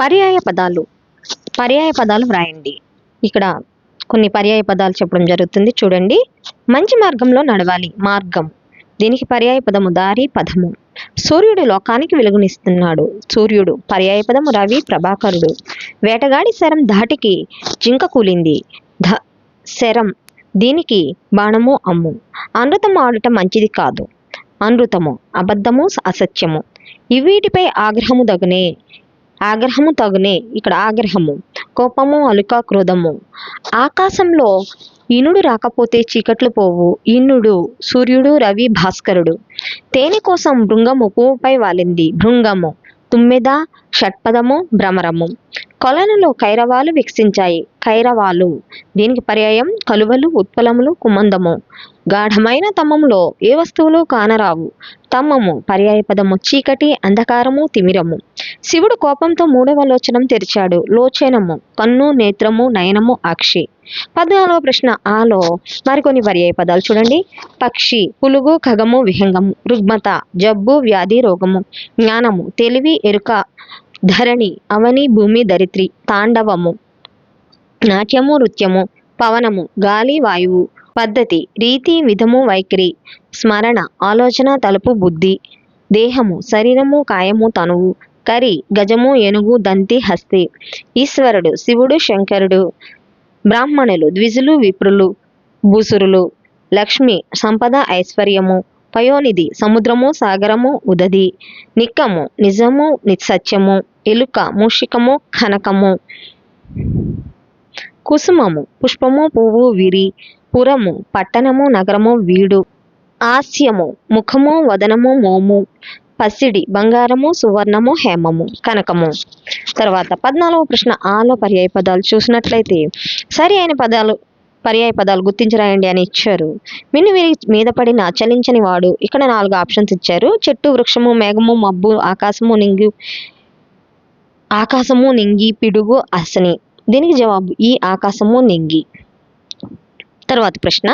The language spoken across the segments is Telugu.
పర్యాయ పదాలు. పర్యాయ పదాలు వ్రాయండి ఇక్కడ కొన్ని పర్యాయ పదాలు చెప్పడం జరుగుతుంది. చూడండి. మంచి మార్గంలో నడవాలి. మార్గం. దీనికి పర్యాయ పదము దారి పదము. సూర్యుడు లోకానికి వెలుగునిస్తున్నాడు. సూర్యుడు పర్యాయ పదము రవి ప్రభాకరుడు. వేటగాడి శరం ధాటికి జింక కూలింది. ధ శరం దీనికి బాణము అమ్ము. అనృతం ఆడటం మంచిది కాదు. అనృతము అబద్ధము అసత్యము. ఇవీటిపై ఆగ్రహము దగునే. ఆగ్రహము తగునే. ఇక్కడ ఆగ్రహము. కోపము అలుక క్రోధము. ఆకాశంలో ఇనుడు రాకపోతే చీకట్లు పోవు. ఇనుడు సూర్యుడు రవి భాస్కరుడు. తేనె కోసం భృంగము పువ్వుపై వాలింది. భృంగము. తుమ్మెద షట్పదము భ్రమరము. కొలనులో కైరవాలు వికసించాయి కైరవాలు. దీనికి పర్యాయం కలువలు ఉత్పలములు కుమందము. గాఢమైన తమ్మంలో ఏ వస్తువులు కానరావు. తమ్మము పర్యాయ పదము చీకటి అంధకారము తిమిరము. శివుడు కోపంతో మూడవ లోచనం తెరిచాడు. లోచనము కన్ను నేత్రము నయనము అక్షి పద్నాలుగవ ప్రశ్న ఆలో మరికొన్ని పర్యాయ పదాలు చూడండి. పక్షి పులుగు ఖగము విహంగము రుగ్మత జబ్బు వ్యాధి రోగము. జ్ఞానము తెలివి ఎరుక ధరణి అవని భూమి ధరిత్రి తాండవము. నాట్యము నృత్యము పవనము గాలి వాయువు పద్ధతి రీతి విధము వైఖరి స్మరణ ఆలోచన తలుపు బుద్ధి దేహము శరీరము కాయము తనువు కరి గజము ఏనుగు దంతి హస్తి ఈశ్వరుడు శివుడు శంకరుడు బ్రాహ్మణులు ద్విజులు విప్రులు భూసురులు లక్ష్మి సంపద ఐశ్వర్యము పయోనిధి సముద్రము సాగరము ఉదది నిక్కము నిజము నిసత్యము ఎలుక మూషికము కనకము. కుసుమము పుష్పము పువ్వు విరి పురము పట్టణము నగరము వీడు. హాస్యము ముఖము వదనము మోము పసిడి బంగారము సువర్ణము హేమము కనకము. తర్వాత పద్నాలుగవ ప్రశ్న ఆలో పర్యాయ పదాలు చూసినట్లయితే సరి అయిన పదాలు పర్యాయ పదాలు గుర్తించరాయండి అని ఇచ్చారు. మిన్ను విరి మీద పడిన చలించని వాడు ఇక్కడ నాలుగు ఆప్షన్స్ ఇచ్చారు. చెట్టు వృక్షము మేఘము మబ్బు ఆకాశము నింగి ఆకాశము నింగి పిడుగు అసని దీనికి జవాబు ఈ ఆకాశము నింగి తర్వాత ప్రశ్న.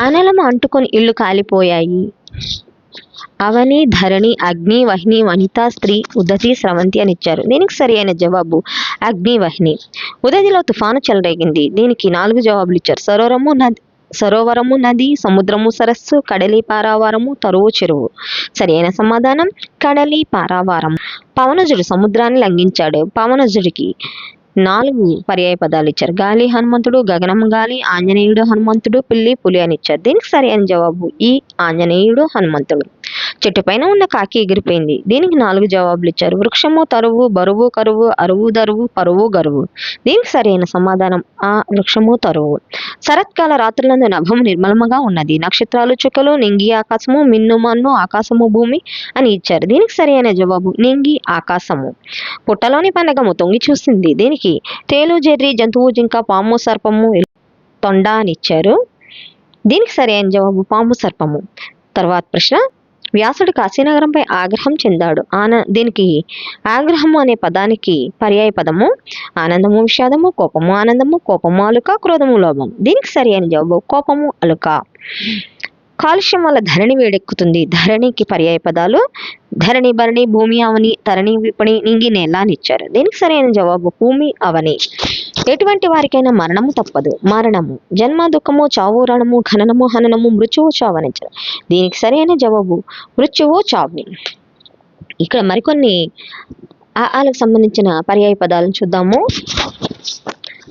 అనలము అంటుకొని ఇల్లు కాలిపోయాయి. అవని ధరణి అగ్ని వహిని వనిత స్త్రీ ఉదతి స్రవంతి అని ఇచ్చారు. దీనికి సరి అయిన జవాబు అగ్ని వహిని. ఉదతిలో తుఫాను చెలరేగింది. దీనికి నాలుగు జవాబులు ఇచ్చారు. సరోవరము నది సరోవరము నది సముద్రము సరస్సు కడలి పారావారము తరువు చెరువు. సరి అయిన సమాధానం? కడలి పారావారం. పవనజుడు సముద్రాన్ని లంఘించాడు. పవనజుడికి నాలుగు పర్యాయ పదాలు ఇచ్చారు. గాలి హనుమంతుడు గగనం గాలి ఆంజనేయుడు హనుమంతుడు పిల్లి పులి అని ఇచ్చారు దీనికి సరి జవాబు ఈ ఆంజనేయుడు హనుమంతుడు. చెట్టు పైన ఉన్న కాకి ఎగిరిపోయింది. దీనికి నాలుగు జవాబులు ఇచ్చారు. వృక్షము తరువు బరువు కరువు అరువు దరువు పరువు గరువు. దీనికి సరైన సమాధానం ఆ వృక్షము తరువు. శరత్కాల రాత్రులందు నభము నిర్మలముగా ఉన్నది. నక్షత్రాలు చుక్కలు నింగి ఆకాశము మిన్ను మన్ను ఆకాశము భూమి అని ఇచ్చారు. దీనికి సరైన జవాబు నింగి ఆకాశము. పుట్టలోని పండగము తొంగి చూసింది. దీనికి తేలు జెర్రి జంతువు జింక పాము సర్పము తొండ అని ఇచ్చారు. దీనికి సరైన జవాబు పాము సర్పము. తర్వాత ప్రశ్న వ్యాసుడు కాశీనగరంపై ఆగ్రహం చెందాడు. ఆన దీనికి ఆగ్రహము అనే పదానికి పర్యాయ పదము ఆనందము విషాదము కోపము ఆనందము కోపము అలుక క్రోధము లోభం. దీనికి సరి అయిన జవాబు కోపము అలుక. కాలుష్యం వల్ల ధరణి వేడెక్కుతుంది. ధరణికి పర్యాయ పదాలు ధరణి భరణి భూమి అవని తరణి విపణి నింగి నేల అని ఇచ్చారు దీనికి సరైన జవాబు భూమి అవని. ఎటువంటి వారికైనా మరణము తప్పదు. మరణము జన్మ దుఃఖము చావు రణము ఖననము హననము మృత్యువు చావు దీనికి సరైన జవాబు మృత్యువు చావు ఇక్కడ మరికొన్ని ఆ ఆలకు సంబంధించిన పర్యాయ పదాలను చూద్దాము.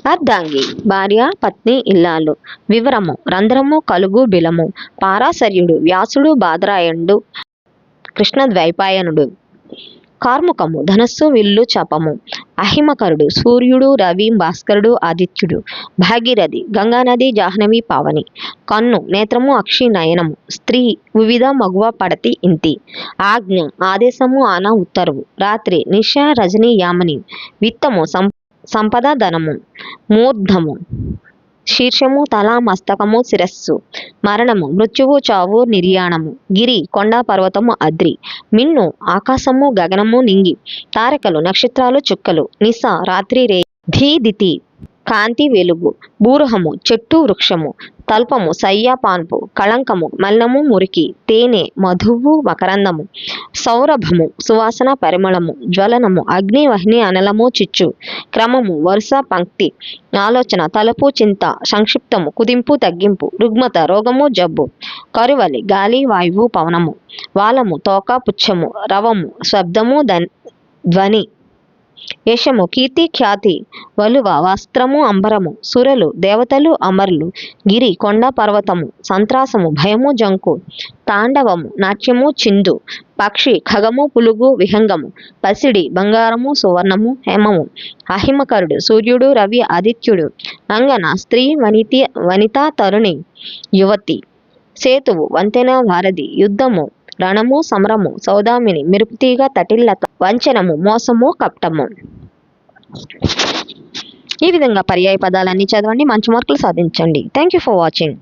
అర్ధాంగి భార్య పత్ని ఇల్లాలు. వివరము రంధ్రము కలుగు బిలము. పారాశర్యుడు వ్యాసుడు బాదరాయణుడు కృష్ణ ద్వైపాయనుడు కార్ముకము ధనస్సు విల్లు చపము. అహిమకరుడు సూర్యుడు రవి భాస్కరుడు ఆదిత్యుడు. భాగీరథి గంగానది జాహ్నవి పావని. కన్ను నేత్రము అక్షి నయనము. స్త్రీ వివిధ మగువ పడతి ఇంతి. ఆజ్ఞ ఆదేశము ఆన ఉత్తర్వు. రాత్రి నిశ రజని యామని. విత్తము సం సంపద ధనము. మూర్ధము. శీర్షము తల మస్తకము శిరస్సు. మరణము మృత్యువు చావు నిర్యాణము. గిరి కొండ పర్వతము అద్రి. మిన్ను ఆకాశము గగనము నింగి. తారకలు నక్షత్రాలు చుక్కలు. నిస రాత్రి రే. ధీదితి కాంతి వెలుగు. బూరహము చెట్టు వృక్షము. తల్పము సయ్య పాన్పు. కళంకము మల్లము మురికి. తేనె మధువు మకరందము సౌరభము సువాసన పరిమళము జ్వలనము అగ్ని వహ్ని అనలము చిచ్చు క్రమము వరుస పంక్తి ఆలోచన తలుపు చింత సంక్షిప్తము కుదింపు తగ్గింపు రుగ్మత రోగము జబ్బు కరువలి గాలి వాయువు పవనము వాలము తోక పుచ్చము రవము శబ్దము ధ్వని యశము కీర్తి ఖ్యాతి వలువ వస్త్రము అంబరము సురలు దేవతలు అమరులు గిరి కొండ పర్వతము సంత్రాసము భయము జంకు తాండవము నాట్యము చిందు పక్షి ఖగము పులుగు విహంగము పసిడి బంగారము సువర్ణము హేమము అహిమకరుడు సూర్యుడు రవి ఆదిత్యుడు అంగన స్త్రీ వనితి వనితా తరుణి యువతి సేతువు వంతెన వారధి యుద్ధము రణము సమరము సౌదామిని మిరుపుతీగ తటిల్లత వంచనము మోసము కప్టము. ఈ విధంగా పర్యాయ పదాలన్నీ చదవండి మంచి మార్కులు సాధించండి. Thank you for watching